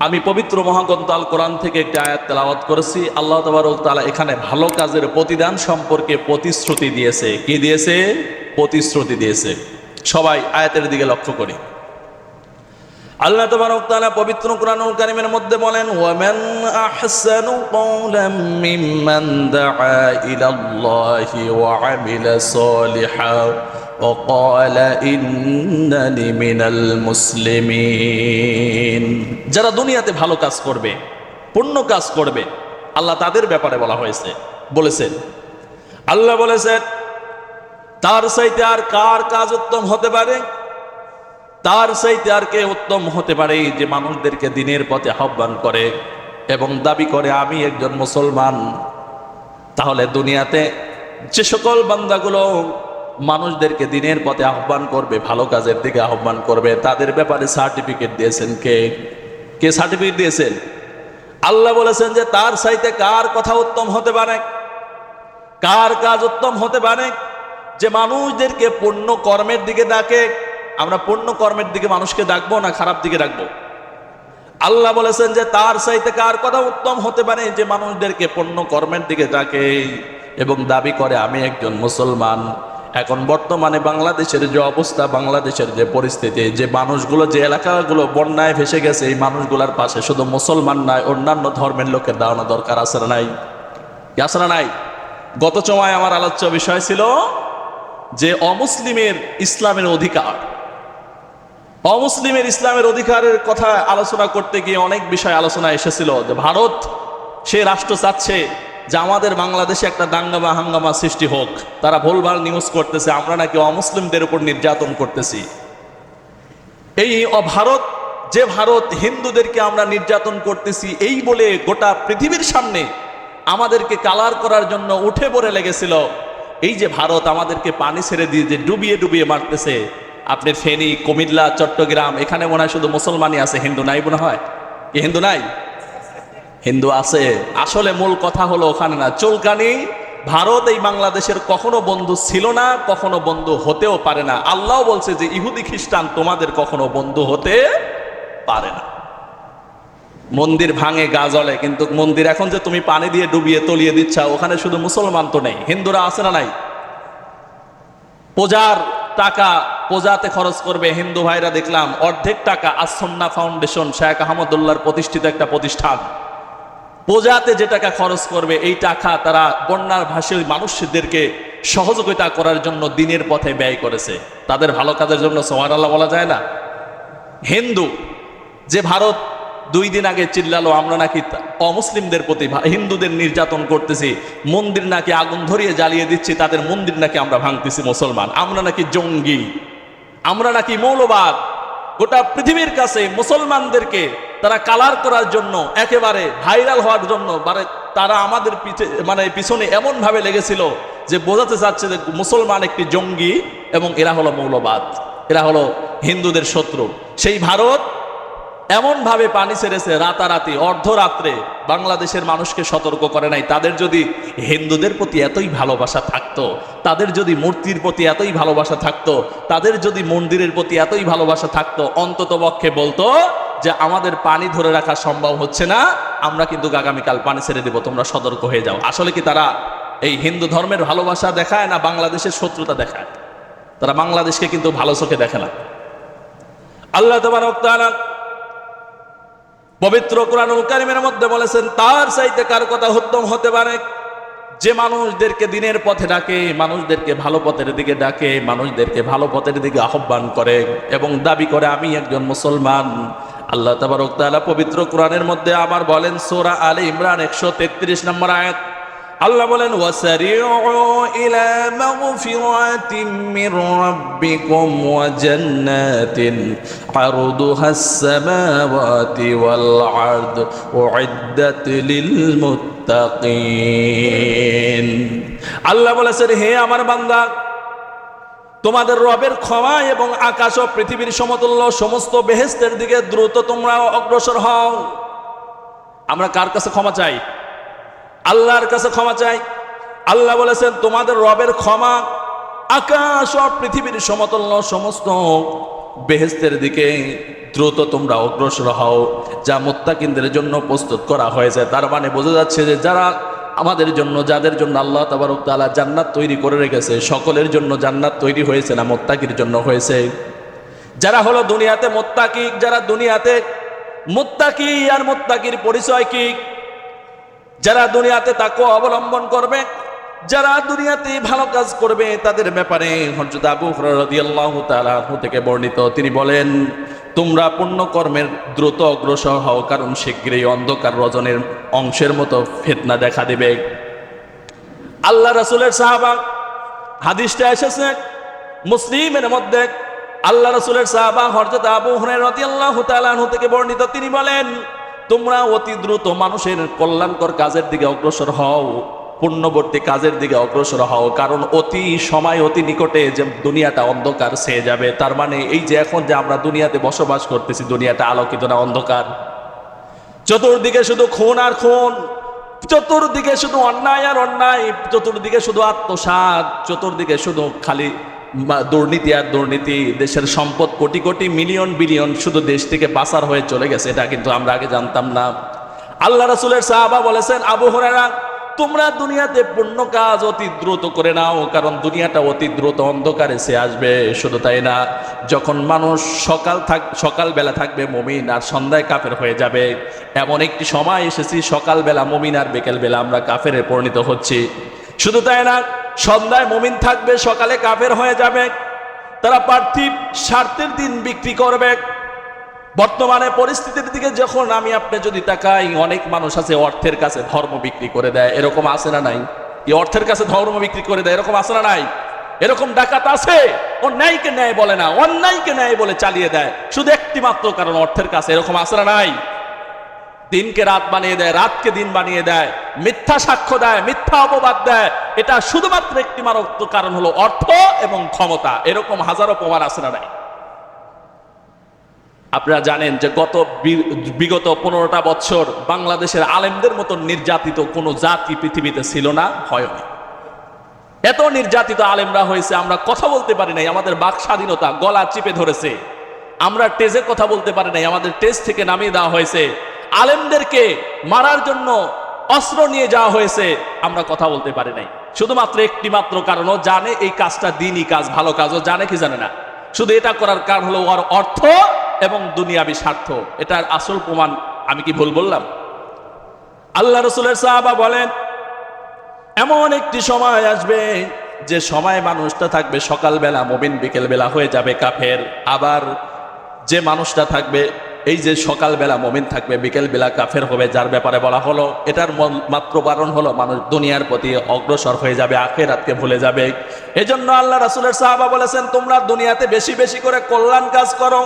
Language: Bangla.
আমি পবিত্র মহাগ্রন্থ আল কোরআন থেকে একটি আয়াত তেলাওয়াত করেছি। আল্লাহ তাবারক তাআলা এখানে ভালো কাজের প্রতিদান সম্পর্কে প্রতিশ্রুতি দিয়েছে। কি দিয়েছে? প্রতিশ্রুতি দিয়েছে। সবাই আয়াতের দিকে লক্ষ্য করি। আল্লাহ তাবারক তাআলা পবিত্র কোরআনুল কারীমের মধ্যে বলেন, ওয়ামান وقال إنني من المسلمين যারা দুনিয়াতে ভালো কাজ করবে পুণ্য কাজ করবে আল্লাহ তাদের ব্যাপারে বলা হয়েছে বলেছেন আল্লাহ বলেছেন তার সাইতে আর কার কাজ উত্তম হতে পারে তার চাইতে আর কে উত্তম হতে পারে যে মানুষদেরকে দিনের পথে আহ্বান করে এবং দাবি করে আমি একজন মুসলমান তাহলে দুনিয়াতে যে সকল বান্দাগুলো মানুষদেরকে দিনের পথে আহ্বান করবে, ভালো কাজের দিকে আহ্বান করবে। তাদের ব্যাপারে সার্টিফিকেট দিয়েছেন কে? কে সার্টিফিকেট দিয়েছেন? আল্লাহ বলেছেন যে, তার সাইতে কার কথা উত্তম হতে পারে? কার কাজ উত্তম হতে পারে? যে মানুষদেরকে পূর্ণ কর্মের দিকে ডাকে, আমরা পূর্ণ কর্মের দিকে মানুষকে ডাকবো না খারাপ দিকে ডাকবো? আল্লাহ বলেছেন যে, তার সাইতে কার কথা উত্তম হতে পারে? যে মানুষদেরকে পূর্ণ কর্মের দিকে ডাকে এবং দাবি করে, আমি একজন মুসলমান। এখন বর্তমানে বাংলাদেশের যে অবস্থা, বাংলাদেশের যে পরিস্থিতি, যে মানুষগুলো, যে এলাকাগুলো বন্যায় ভেসে গেছে, এই মানুষগুলোর পাশে শুধু মুসলমান নয়, অন্যান্য ধর্মের লোকের দাঁড়ানো দরকার, আছে না নাই? আছে না নাই? গত সময় আমার আলোচ্য বিষয় ছিল যে অমুসলিমের ইসলামের অধিকার। অমুসলিমের ইসলামের অধিকারের কথা আলোচনা করতে গিয়ে অনেক বিষয় আলোচনা এসেছিল যে ভারত সে রাষ্ট্র চাচ্ছে যে আমাদের বাংলাদেশে একটা দাঙ্গামা হাঙ্গামা সৃষ্টি হোক, তারা ভুলভাল নিউজ করতেছে, আমরা নাকি অমুসলিমদের উপর নির্যাতন করতেছি। এই ভারত যে ভারত হিন্দুদেরকে আমরা নির্যাতন করতেছি, এই বলে গোটা পৃথিবীর সামনে আমাদেরকে কালার করার জন্য উঠে পড়ে লেগেছিল। এই যে ভারত আমাদেরকে পানি ছেড়ে দিয়ে যে ডুবিয়ে ডুবিয়ে মারতেছে, আপনি ফেনী, কুমিল্লা, চট্টগ্রাম, এখানে মনে হয় শুধু মুসলমানই আছে, হিন্দু নাই মনে হয়? কি হিন্দু নাই? হিন্দু আছে। আসলে মূল কথা হলো ওখানে না। চুলকানি, ভারত এই বাংলাদেশের কখনো বন্ধু ছিল না, কখনো বন্ধু হতেও পারে না। আল্লাহ বলছে যে, ইহুদি খ্রিস্টান তোমাদের কখনো বন্ধু হতে পারে না। মন্দির ভাঙে, গা জ্বলে, কিন্তু মন্দির এখন যে তুমি পানি দিয়ে ডুবিয়ে তলিয়ে দিচ্ছ, ওখানে শুধু মুসলমান তো নেই। হিন্দুরা আছে না নাই? পূজার টাকা পূজাতে খরচ করবে। হিন্দু ভাইরা দেখলাম, অর্ধেক টাকা আসন্না ফাউন্ডেশন শেখ আহমদুল্লাহর প্রতিষ্ঠিত একটা প্রতিষ্ঠান। পূজাতে যে টাকা খরচ করবে, এই টাকা তারা বন্যার ভাষী মানুষদেরকে সহযোগিতা করার জন্য দিনের পথে ব্যয় করেছে। তাদের ভালো কাজের জন্য সোহার আল্লাহ বলা যায় না? হিন্দু, যে ভারত দুই দিন আগে চিল্লালো, আমরা নাকি অমুসলিমদের প্রতি হিন্দুদের নির্যাতন করতেছি, মন্দির নাকি আগুন ধরিয়ে জ্বালিয়ে দিচ্ছি, তাদের মন্দির নাকি আমরা ভাঙতেছি মুসলমান, আমরা নাকি জঙ্গি, আমরা নাকি মৌলবাদ, গোটা পৃথিবীর কাছে মুসলমানদেরকে তারা কালার করার জন্য, একেবারে ভাইরাল হওয়ার জন্য মানে তারা আমাদের পিছে মানে পিছনে এমন ভাবে লেগেছিল যে বোঝাতে চাচ্ছে যে মুসলমান একটি জঙ্গি এবং এরা হলো মৌলবাদ, এরা হলো হিন্দুদের শত্রু। সেই ভারত এমন ভাবে পানি ছেড়েছে রাতারাতি, অর্ধরাত্রে বাংলাদেশের মানুষকে সতর্ক করে নাই। তাদের যদি হিন্দুদের প্রতি এতই ভালোবাসা থাকতো, তাদের যদি মূর্তির প্রতি এতই ভালোবাসা থাকতো, তাদের যদি মন্দিরের প্রতি এতই ভালোবাসা থাকতো, অন্ততপক্ষে বলতো যে আমাদের পানি ধরে রাখা সম্ভব হচ্ছে না, আমরা কিন্তু আগামীকাল পানি ছেড়ে দেবো, তোমরা সতর্ক হয়ে যাও। আসলে কি তারা এই হিন্দু ধর্মের ভালোবাসা দেখায় না বাংলাদেশের শত্রুতা দেখায়? তারা বাংলাদেশকে কিন্তু ভালো চোখে দেখে না। আল্লাহ তোমার পবিত্র কোরআনুল কারিমের মধ্যে বলেছেন, তার চাইতে কার কথা উত্তম হতে পারে? যে মানুষদেরকে দিনের পথে ডাকে, মানুষদেরকে ভালো পথের দিকে ডাকে, মানুষদেরকে ভালো পথের দিকে আহ্বান করে এবং দাবি করে, আমি একজন মুসলমান আল্লাহ তাবারক তাআলা পবিত্র কোরআনের মধ্যে আবার বলেন সূরা আলে ইমরান 133 নম্বর আয়াত। আল্লাহ বলেন ওয়া আল্লাহ বলেছেন, হে আমার বান্দা তোমাদের রবের ক্ষমা এবং আকাশ ও পৃথিবীর সমতুল্য সমস্ত বেহেস্তের দিকে দ্রুত তোমরা অগ্রসর হও। আমরা কার কাছে ক্ষমা চাই? আল্লাহর কাছে ক্ষমা চাই। আল্লাহ বলেছেন, তোমাদের রবের ক্ষমা আকাশ ও পৃথিবীর সমতুল্য সমস্ত বেহেস্তের দিকে দ্রুত তোমরা অগ্রসর হও। যা মোত্তাকিনদের জন্য প্রস্তুত করা হয়েছে। তার মানে বোঝা যাচ্ছে যে যারা আমাদের জন্য, যাদের জন্য আল্লাহ তাবারক তাআলা জান্নাত তৈরি করে রেখেছে, সকলের জন্য জান্নাত তৈরি হয়েছে না মোত্তাকির জন্য হয়েছে? যারা হলো দুনিয়াতে মোত্তাকি, যারা দুনিয়াতে মোত্তাকি আর মোত্তাকির পরিচয় কি? যারা দুনিয়াতে তাকে অবলম্বন করবে, যারা দুনিয়াতে ভালো কাজ করবে, তাদের ব্যাপারে হযরত আবু আনহু থেকে বর্ণিত। তিনি বলেন তোমরা পুণ্য কর্মের দ্রুত অগ্রসর হও, কারণ শীঘ্রই অন্ধকার রজনের অংশের মতো ফিতনা দেখা দেবে। আল্লাহ রাসূলের সাহাবা, হাদিসটা এসেছে মুসলিমের মধ্যে। আল্লাহ রসুলের সাহাবা হরজত আবু রাদিয়াল্লাহু তাআলা থেকে বর্ণিত, তিনি বলেন, তোমরা অতি দ্রুত মানুষের কল্যাণকর কাজের দিকে অগ্রসর হও। পুণ্যবর্তী কাজের দিকে অগ্রসর হও, কারণ অতি সময়, অতি নিকটে যে দুনিয়াটা অন্ধকার ছেয়ে যাবে। তার মানে এই যে এখন যে আমরা দুনিয়াতে বসবাস করতেছি, দুনিয়াটা আলোকিত না অন্ধকার। চতুর্দিকে শুধু খুন আর খুন, চতুর্দিকে শুধু অন্যায় আর অন্যায়, চতুর্দিকে শুধু আত্মসাৎ, চতুর্দিকে শুধু খালি দুর্নীতি আর দুর্নীতি, দেশের সম্পদ কোটি কোটি, মিলিয়ন বিলিয়ন শুধু দেশ থেকে পাচার হয়ে চলে গেছে, এটা কিন্তু আমরা আগে জানতাম না। আল্লাহ রাসূলের সাহাবা বলেছেন, আবু হুরায়রা তোমরা দুনিয়াতে পুণ্য কাজ অতি দ্রুত করে নাও, কারণ দুনিয়াটা অতি দ্রুত অন্ধকারে সে আসবে, শুধু তাই না, যখন মানুষ সকাল থাক, সকালবেলা থাকবে, মমিন আর সন্ধ্যায় কাফের হয়ে যাবে। এমন একটি সময় এসেছি, সকালবেলা মমিন আর বিকেলবেলা আমরা কাফেরে পরিণত হচ্ছি। শুধু তাই না, সন্ধ্যায় মমিন থাকবে, সকালে কাফের হয়ে যাবে। তারা পার্থিব স্বার্থের দিন বিক্রি করবে। বর্তমানে পরিস্থিতির দিকে যখন আমি আপনি যদি তাকাই, অনেক মানুষ আছে অর্থের কাছে ধর্ম বিক্রি করে দেয়। এরকম আছে না নাই? এই অর্থের কাছে ধর্ম বিক্রি করে দেয়, এরকম আছে না নাই? এরকম ডাকাত আছে? অন্যায়কে ন্যায় বলে না, অন্যায়কে ন্যায় বলে চালিয়ে দেয়। শুধু একটি মাত্র কারণ অর্থের কাছে, এরকম আছে না নাই? দিনকে রাত বানিয়ে দেয়, রাতকে দিন বানিয়ে দেয়। মিথ্যা সাক্ষ্য দেয়, মিথ্যা অপবাদ দেয়। এটা শুধুমাত্র একটি মাত্র কারণ হলো অর্থ এবং ক্ষমতা। এরকম হাজারো প্রমাণ আছে না নাই? আপনারা জানেন যে গত বিগত পনেরোটা বছর বাংলাদেশের আলেমদের মতো নির্যাতিত কোনো জাতি পৃথিবীতে ছিল না হয়নি এত নির্যাতিত আলেমরা হয়েছে, আমরা কথা বলতে পারি নাই, আমাদের বাক স্বাধীনতা গলা চিপে ধরেছে। আমরা টেজে কথা বলতে পারি নাই, আমাদের টেজ থেকে নামিয়ে দেওয়া হয়েছে। আলেমদেরকে মারার জন্য অস্ত্র নিয়ে যাওয়া হয়েছে, আমরা কথা বলতে পারি নাই। শুধুমাত্র একটি মাত্র কারণ, ও জানে এই কাজটা দিনই কাজ, ভালো কাজও জানে কি জানে না। শুধু এটা করার কারণ হলো ওর অর্থ এবং দুনিয়াবি স্বার্থ। এটার আসল প্রমাণ আমি কি ভুল বললাম? আল্লাহ রসুলের সাহাবা বলেন, এমন একটি সময় আসবে যে সময় মানুষটা থাকবে সকালবেলা মবিন বিকেলবেলা হয়ে যাবে কাফের। আবার যে মানুষটা থাকবে, এই যে সকালবেলা মমিন থাকবে, বিকেলবেলা কাফের হবে, যার ব্যাপারে বলা হলো, এটার মাত্র কারণ হলো মানুষ দুনিয়ার প্রতি অগ্রসর হয়ে যাবে, আখেরাতকে ভুলে যাবে। এজন্য আল্লাহ রাসূলের সাহাবা বলেছেন, তোমরা দুনিয়াতে বেশি বেশি করে কল্যাণ কাজ করো।